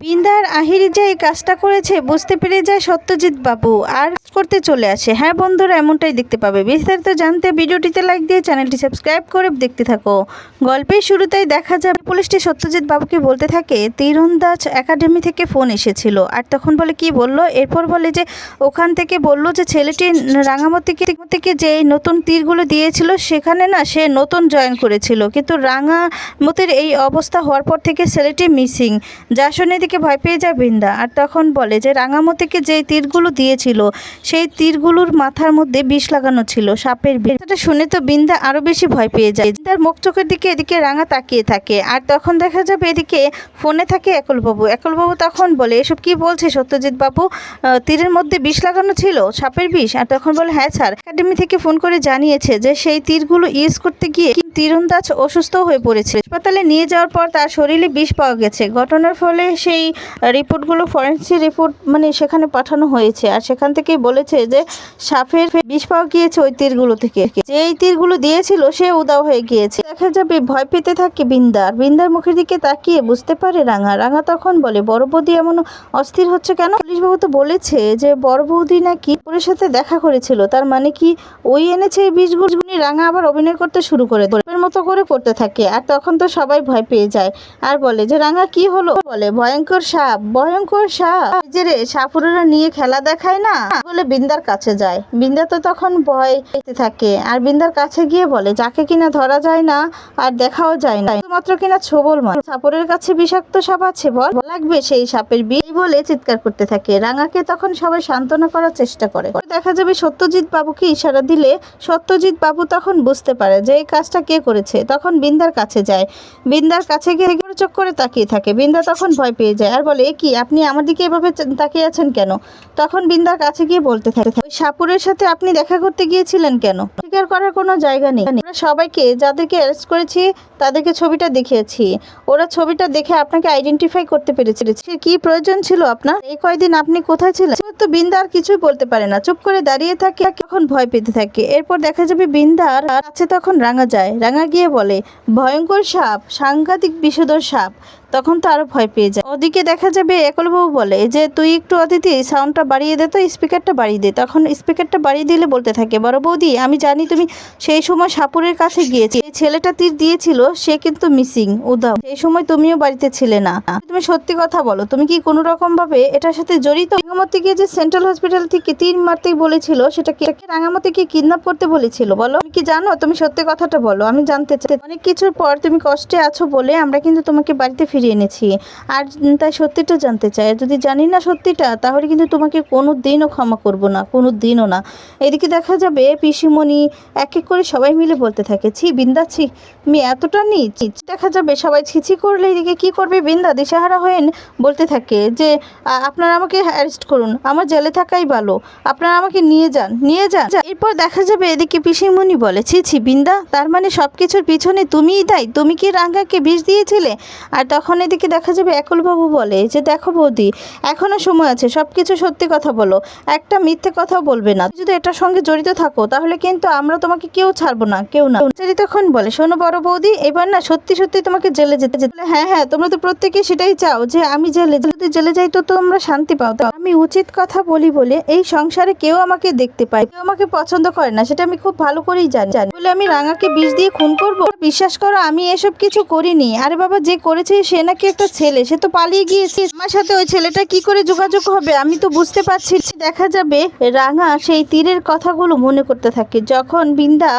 বিন্দার আহিরি যে এই কাজটা করেছে, বুঝতে পেরে যায় সত্যজিৎ বাবু। আর করতে চলে আসে। হ্যাঁ বন্ধুরা, এমনটাই দেখতে পাবে। বিস্তারিত জানতে ভিডিওটিতে লাইক দিয়ে চ্যানেলটি সাবস্ক্রাইব করে দেখতে থাকো। গল্পের শুরুতেই দেখা যাবে পুলিশটি সত্যজিৎ বাবুকে বলতে থাকে, তীরন্দাজ একাডেমি থেকে ফোন এসেছিল। আর তখন বলে, কি বলল? এরপর বলে যে, ওখান থেকে বলল যে, ছেলেটি রাঙামতিকে থেকে যে নতুন তীরগুলো দিয়েছিল, সেখানে না সে নতুন জয়েন করেছিল। কিন্তু রাঙামতির এই অবস্থা হওয়ার পর থেকে ছেলেটি মিসিং যা শুনে এদিকে ভয় পেয়ে যায় বৃন্দা। আর তখন বলে যে, রাঙামতিকে যে তীরগুলো দিয়েছিল, সেই তীরগুলোর মাথার মধ্যে বিষ লাগানো ছিল, সাপের বিষ। এটা শুনে তো বৃন্দা আরও বেশি ভয় পেয়ে যায়। তার মুখ চোখের দিকে এদিকে রাঙা তাকিয়ে থাকে। আর তখন দেখা যাবে এদিকে ফোনে থাকে একলবাবু। একলবাবু তখন বলে, এসব কি বলছে সত্যজিৎ বাবু? তীরের মধ্যে বিষ লাগানো ছিল, সাপের বিষ? আর তখন বলে হ্যাঁ স্যার। একাডেমি থেকে ফোন করে জানিয়েছে যে, সেই তীরগুলো ইউজ করতে গিয়ে তীরন্দাজ অসুস্থ হয়ে পড়েছে। হাসপাতালে নিয়ে যাওয়ার পর তার শরীরে বিষ পাওয়া গেছে। ঘটনার ফলে সেই রিপোর্টগুলো ফরেন্সিক রিপোর্ট মানে সেখানে পাঠানো হয়েছে। আর সেখান থেকেই বলেছে যে সাপের বিষ পাওয়া গিয়েছে ওই তীরগুলো থেকে। যে এই তীরগুলো দিয়েছিল, সে উদাও হয়ে গিয়েছে। দেখা যাবে, ভয় পেতে থাকে বিন্দার বিন্দার মুখের দিকে তাকিয়ে বুঝতে পারে রাঙা। রাঙা তখন বলে, বড় বৌদি এমন অস্থির হচ্ছে কেন? পুলিশ বাবু তো বলেছে যে, বড় বৌদি নাকি ওর সাথে দেখা করেছিল। তার মানে কি ওই এনেছে এই বীজগুলো রাঙা আবার অভিনয় করতে শুরু করে। মতো করে করতে থাকে। আর তখন তো সবাই ভয় পেয়ে যায়। আর বলে যে, রাঙা, কি হলো? বলে, ভয়ঙ্কর সাপ, ভয়ঙ্কর সাপ। এই যে রে, সাপুরেরা নিয়ে খেলা দেখায় না? বলে বিন্দার কাছে যায়। বিন্দা তো তখন ভয় থাকে। আর বিন্দার কাছে গিয়ে বলে, যাকে কিনা ধরা যায় না, আর দেখাও যায় না। শুধুমাত্র কিনা ছোবল মার। সাপুরের কাছে বিষাক্ত সাপ আছে, বল। লাগবে সেই সাপের এই বলে চিৎকার করতে থাকে। রাঙাকে তখন সবাই সান্ত্বনা করার চেষ্টা করে। দেখা যাবে সত্যজিৎ বাবুকে ইশারা দিলে সত্যজিৎ বাবু তখন বুঝতে পারে যে এই কাজটা কে করেছে। তখন বিন্দার কাছে যায়। বিন্দার কাছে গিয়ে চোখ করে তাকিয়ে থাকে। বিন্দা তখন ভয় পেয়ে যায়। আর বলে কি, আপনি আমার দিকে এভাবে তাকিয়ে আছেন কেন? তখন বিন্দার কাছে গিয়ে বলতে থাকে, ওই সাপুরের সাথে আপনি দেখা করতে গিয়েছিলেন কেন? স্বীকার করার কোনো জায়গা নেই। আমরা সবাইকে যাদেরকে অ্যারেস্ট করেছি, তাদেরকে ছবিটা দেখিয়েছি। ওরা ছবিটা দেখে আপনাকে আইডেন্টিফাই করতে পেরেছে। কি প্রয়োজন ছিল আপনার? এই কয়দিন আপনি কোথায় ছিলেন? তো বিন্দা আর কিছুই বলতে পারে না। চুপ করে দাঁড়িয়ে থাকে তখন ভয় পেতে থাকে। এরপর দেখা যাবে বিন্দার কাছে তখন রাঙা যায়। রাঙা গিয়ে বলে, ভয়ঙ্কর সাপ, সাংঘাতিক বিষধর সাপ। তখন তো আরও ভয় পেয়ে যায়। ওদিকে দেখা যাবে একলবাবু বলে, যে তুই একটু অতিথি সাউন্ডটা বাড়িয়ে দে তো স্পিকারটা বাড়িয়ে দে। তখন স্পিকারটা বাড়িয়ে দিলে বলতে থাকে, বড় বৌদি, আমি জানি তুমি সেই সময় সাপুরের কাছে গিয়েছি এই ছেলেটা তীর দিয়েছিল, সে কিন্তু মিসিং উদাও সেই সময় তুমিও বাড়িতে ছিলে না। তুমি সত্যি কথা বলো, তুমি কি কোনো রকম ভাবে এটার সাথে জড়িত? রাঙামতি গিয়ে যে সেন্ট্রাল হসপিটাল থেকে তীর মারতে বলেছিল, সেটা কি কি কিডন্যাপ করতে বলেছিল, বলো। কি জানো? তুমি সত্যি কথাটা বলো, আমি জানতে চাই। অনেক কিছুর পর তুমি কষ্টে আছো বলে আমরা কিন্তু তোমাকে বাড়িতে ফিরিয়ে এনেছি। আর তাই সত্যিটা জানতে চাই। যদি জানি না সত্যিটা, তাহলে কিন্তু তোমাকে কোনো দিনও ক্ষমা করব না কোনো দিনও না। এদিকে দেখা যাবে পিসিমণি এক এক করে সবাই মিলে বলতে থাকে, ছি, বিন্দা, ছি আমি এতটা নিচ। দেখা যাবে সবাই ছিছি করলে এদিকে কি করবে? বিন্দা দিশাহারা হয়ে বলতে থাকে যে আপনারা আমাকে অ্যারেস্ট করুন, আমার জেলে থাকাই ভালো, আপনারা আমাকে নিয়ে যান নিয়ে যান। এরপর দেখা যাবে এদিকে পিসিমণি বলে, ছি ছি, বিন্দা, তার মানে সব কিছুর পিছনে তুমিই দায়ী, তুমি কি রাঙ্গাকে বিষ দিয়েছিলে? আর তখন এদিকে দেখা যাবে একলবাবু বলে, যে দেখো বৌদি, এখনও সময় আছে সব কিছু সত্যি কথা বলো, একটা মিথ্যে কথা বলবে না। যদি এটার সঙ্গে জড়িত থাকো, তাহলে কিন্তু আমরা তোমাকে কেউ ছাড়বো না, কেউ না। চেরি তখন বলে, শোনো বড় বৌদি, এবার না সত্যি সত্যি তোমাকে জেলে যেতে যেতে হ্যাঁ হ্যাঁ তোমরা তো প্রত্যেকে সেটাই চাও যে আমি জেলে যদি জেলে যাই তো তোমরা শান্তি পাও। তো আমি উচিত কথা বলি বলে এই সংসারে কেউ আমাকে দেখতে পায় কেউ আমাকে পছন্দ করে না, সেটা আমি খুব ভালো করেই জানি। বলে, আমি রাঙাকে বিষ দিয়ে খুন করব? বিশ্বাস করো, আমি এসব কিছু করিনি। আরে বাবা, যে করেছে সে নাকি একটা ছেলে, সে তো পালিয়ে গিয়েছে। আমার সাথে ওই ছেলেটা কি করে যোগাযোগ হবে? আমি তো বুঝতে পারছি। দেখা যাবে রাঙা সেই তীরের কথাগুলো মনে করতে থাকে। যখন বিন্দা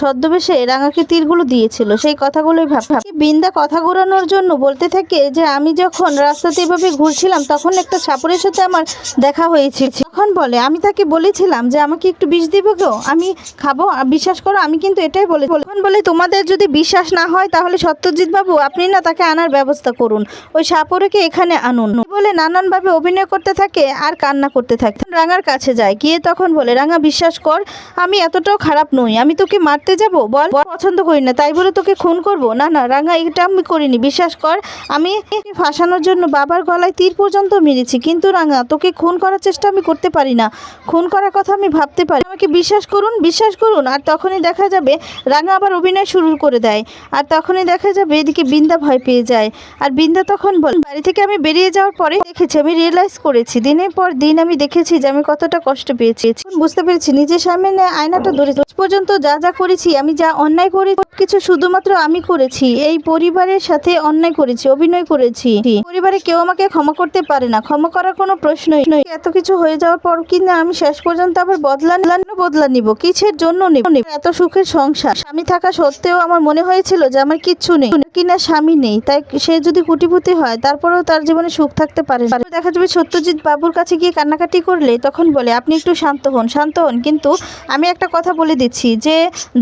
সদ্যবেশে রাঙাকে তীরগুলো দিয়েছিল। সেই কথাগুলোই ভাব ভাব। বিন্দা কথা ঘোরানোর জন্য বলতে থাকে যে, আমি যখন রাস্তাতে এভাবে ঘুরছিলাম, তখন একটা সাপুরের সাথে আমার দেখা হয়েছিল তখন বলে, আমি তাকে বলেছিলাম যে, আমাকে একটু বিষ দিবে গো। আমি খাব বিশ্বাস করো, আমি কিন্তু এটাই বলে তখন বলে, তোমাদের যদি বিশ্বাস না হয়, তাহলে সত্যজিৎ বাবু আপনি না তাকে আনার ব্যবস্থা করুন। ওই সাপুরেকে এখানে আনুন। বলে, নানানভাবে অভিনয় করতে থাকে, আর কান্না করতে থাকে। রাঙার কাছে যায়। গিয়ে তখন বলে, রাঙা, বিশ্বাস কর, আমি এতটাও খারাপ নই। আমি তোকে মারতে যাব? বল, পছন্দ করি না, তাই বলে তোকে খুন করব? না না, রাঙা, এটা আমি করিনি, বিশ্বাস কর। আমি ফাঁসানোর জন্য বাবার গলায় তীর পর্যন্ত মেরেছি, কিন্তু রাঙা, তোকে খুন করার চেষ্টা আমি করতে পারি না। খুন করার কথা আমি ভাবতে পারি আমাকে বিশ্বাস করুন বিশ্বাস করুন, আর তখনই দেখা যাবে রাঙা আবার অভিনয় শুরু করে দেয়। আর তখনই দেখা যাবে এদিকে বিন্দা ভয় পেয়ে যায়। আর বৃন্দা তখন বল, বাড়ি থেকে আমি বেরিয়ে যাওয়ার পরে দেখেছি, আমি রিয়েলাইজ করেছি। দিনের পর দিন আমি দেখেছি যে আমি কতটা কষ্ট পেয়েছি। বুঝতে পেরেছি, নিজের সামনে আয়নাটা ধরে পর্যন্ত যা যা করেছি, আমি যা অন্যায় করি, কিছু শুধুমাত্র আমি করেছি। এই পরিবারের সাথে অন্যায় করেছি, অভিনয় করেছি। পরিবারে কেউ আমাকে ক্ষমা করতে পারে না। ক্ষমা করার কোনো প্রশ্নই নয় এত কিছু হয়ে যাওয়ার পর কি না আমি শেষ পর্যন্ত আবার বদলা বদলা নিব? কিসের জন্য নিব? এত সুখের সংসার। স্বামী থাকা সত্ত্বেও আমার মনে হয়েছিল যে আমার কিচ্ছু নেই। কিনা স্বামী নেই, তাই সে যদি কুটিপুতি হয়, তারপরেও তার জীবনে সুখ থাকতে পারে দেখা যাবে সত্যজিৎ বাবুর কাছে গিয়ে কান্নাকাটি করলে তখন বলে, আপনি একটু শান্ত হন শান্ত হন। কিন্তু আমি একটা কথা বলে দিচ্ছি যে,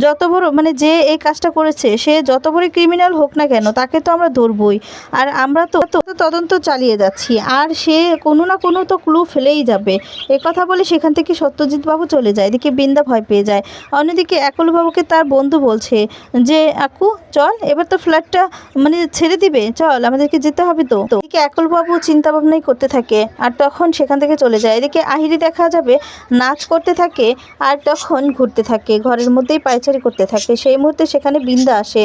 যত বড় মানে যে এই কাজটা করেছে, সে যত বড় ক্রিমিনাল হোক না কেন, তাকে তো আমরা ধরবই। আর আমরা তো তদন্ত চালিয়ে যাচ্ছি, আর সে কোনো না কোনো তো ক্লু ফেলেই যাবে। এ কথা বলে সেখান থেকে সত্যজিৎ বাবু চলে যায়, এদিকে বৃন্দা ভয় পেয়ে যায়। অন্যদিকে একল বাবুকে তার বন্ধু বলছে যে, আকু, চল, এবার তো ফ্ল্যাটটা মানে ছেড়ে দিবে, চল, আমাদেরকে যেতে হবে তো। এদিকে একল বাবু চিন্তা ভাবনাই করতে থাকে, আর তখন সেখান থেকে চলে যায়। এদিকে আহিরি দেখা যাবে, নাচ করতে থাকে, আর তখন ঘুরতে থাকে, ঘরের মধ্যেই পায়চারি করতে থাকে। সেই মুহূর্তে সেখানে বিন্দা আসে।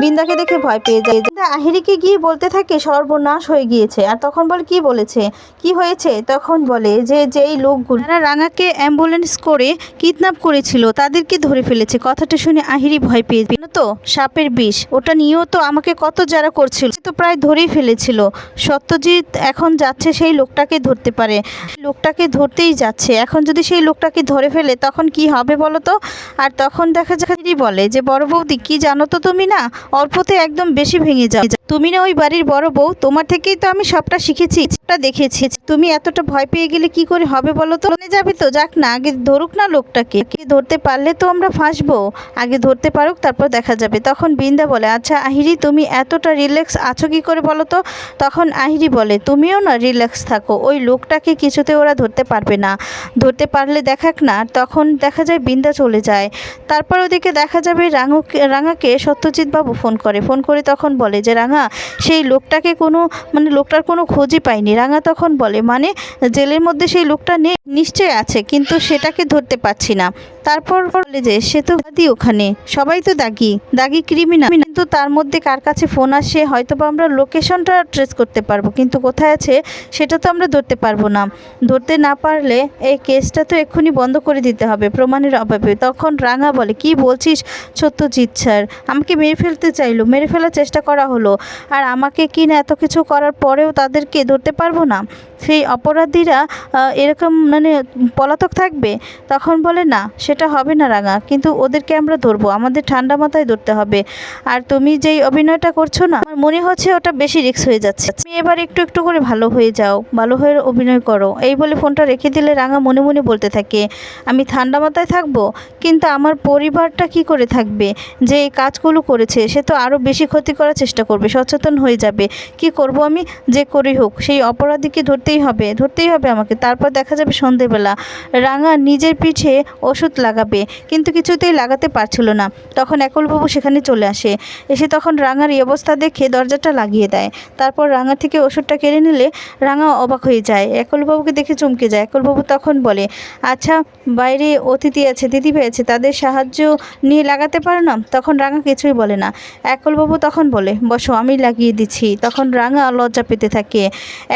বিন্দাকে দেখে ভয় পেয়ে যায়। আহিরিকে গিয়ে বলতে থাকে, সর্বনাশ হয়ে গিয়েছে। আর তখন বলে, কি বলেছে? কি হয়েছে? তখন বলে যে, যেই লোকগুলো যারা রাঙাকে অ্যাম্বুলেন্স করে কিডন্যাপ করেছিল, তাদেরকে ধরে ফেলেছে। কথাটা শুনে আহিরি ভয় পেয়ে। তো সাপের বিষ, ওটা নিয়েও তো আমাকে কত যারা করছিল। তো প্রায় ধরেই ফেলেছিল। সত্যজিৎ এখন যাচ্ছে সেই লোকটাকে ধরতে পারে। লোকটাকে ধরতেই যাচ্ছে। এখন যদি সেই লোকটাকে ধরে ফেলে, তখন কি হবে বলো তো? আর তখন দেখা যায় বলে যে বৌদি কি জানো তো তুমি না? অল্পতে একদম বেশি ভেঙে যাও। তুমি না ওই বাড়ির বড় বউ, তোমার থেকেই তো আমি সবটা শিখেছি, সবটা দেখেছি। তুমি এতটা ভয় পেয়ে গেলে কি করে হবে বলো তো? মনে যাবে তো, যাক না, আগে ধরুক না লোকটাকে। ধরতে পারলে তো আমরা ফাঁসবো। আগে ধরতে পারুক, তারপর দেখা যাবে। তখন বৃন্দা বলে আচ্ছা আহিরি, তুমি এতটা রিল্যাক্স আছো কি করে বলো তো? তখন আহিরি বলে, তুমিও না রিল্যাক্স থাকো। ওই লোকটাকে কিছুতে ওরা ধরতে পারবে না। ধরতে পারলে দেখাক না। তখন দেখা যায় বৃন্দা চলে যায়। তারপর ওদিকে দেখা যাবে রাঙুকে, রাঙাকে সত্যজিৎ বাবু ফোন করে। ফোন করে তখন বলে যে, রাঙা সেই লোকটাকে কোনো মানে লোকটার কোনো খোঁজই পায়নি রাঙা তখন বলে মানে জেলের মধ্যে সেই লোকটা নেই? নিশ্চয় আছে, কিন্তু সেটাকে ধরতে পারছি না। তারপর যে, সে তো দাদি ওখানে। সবাই তো দাগি। দাগি ক্রিমিনাল কিন্তু তার মধ্যে কার কাছে ফোন আসে হয়তো বা আমরা লোকেশনটা ট্রেস করতে পারব, কিন্তু কোথায় আছে সেটা তো আমরা ধরতে পারব না। ধরতে না পারলে এই কেসটা তো এক্ষুনি বন্ধ করে দিতে হবে, প্রমাণের অভাবে। তখন রাঙা বলে, কি বলছিস সত্যজিৎ স্যার? আমাকে মেরে ফেলতে চাইলো, মেরে ফেলার চেষ্টা করা হলো। আর আমাকে কি না এত কিছু করার পরেও তাদেরকে ধরতে পারব না? সেই অপরাধীরা এরকম মানে পলাতক থাকবে, তখন বলে, না, সেটা হবে না রাঙা, কিন্তু ওদেরকে আমরা ধরবো, আমাদের ঠান্ডা মাথায় ধরতে হবে। আর তুমি যেই অভিনয়টা করছ না, আমার মনে হচ্ছে ওটা বেশি রিস্ক হয়ে যাচ্ছে। তুমি এবার একটু একটু করে ভালো হয়ে যাও, ভালো হয়ে অভিনয় করো। এই বলে ফোনটা রেখে দিলে রাঙা মনে মনে বলতে থাকে, আমি ঠান্ডা মাথায় থাকব, কিন্তু আমার পরিবারটা কি করে থাকবে? যে এই কাজগুলো করেছে, সে তো আরও বেশি ক্ষতি করার চেষ্টা করবে, সচেতন হয়ে যাবে। কি করব আমি? যে করি হোক, সেই অপরাধীকে ধরতেই হবে ধরতেই হবে আমাকে, তারপর দেখা যাবে সন্ধেবেলা। রাঙা নিজের পিঠে ওষুধ লাগাবে, কিন্তু কিছুতেই লাগাতে পারছিল না। তখন একলবাবু সেখানে চলে আসে। এসে তখন রাঙার এই অবস্থা দেখে দরজাটা লাগিয়ে দেয়। তারপর রাঙা থেকে ওষুধটা কেড়ে নিলে রাঙা অবাক হয়ে যায়। একলবাবুকে দেখে চমকে যায়। একলবাবু তখন বলে আচ্ছা বাইরে অতিথি আছে দিদিভাই আছে তাদের সাহায্য নিয়ে লাগাতে পারো না? তখন রাঙা কিছুই বলে না। একলবাবু তখন বলে, বসো, আমি লাগিয়ে দিচ্ছি। তখন রাঙা লজ্জা পেতে থাকে।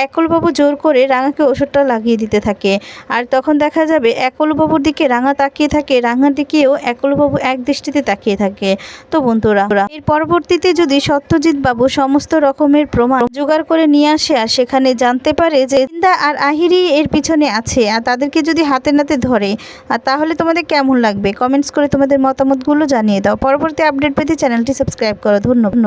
একলবাবু জোর করে রাঙাকে ওষুধটা লাগিয়ে দিতে থাকে। আর তখন দেখা যাবে, একলবাবুর দিকে রাঙা তাকিয়ে থাকে, রাঙার দিকেও একলবাবু এক দৃষ্টিতে তাকিয়ে থাকে। তো বন্ধুরা, এর পরবর্তীতে যদি সত্যজিৎ বাবু সমস্ত রকমের প্রমাণ জোগাড় করে নিয়ে আসে আর সেখানে জানতে পারে যে জিন্দা আর আহিরি এর পিছনে আছে, আর তাদেরকে যদি হাতে নাতে ধরে আর তাহলে তোমাদের কেমন লাগবে? কমেন্টস করে তোমাদের মতামতগুলো জানিয়ে দাও। পরবর্তী আপডেট পেতে চ্যানেলটি সাবস্ক্রাইব করো। ধন্যবাদ।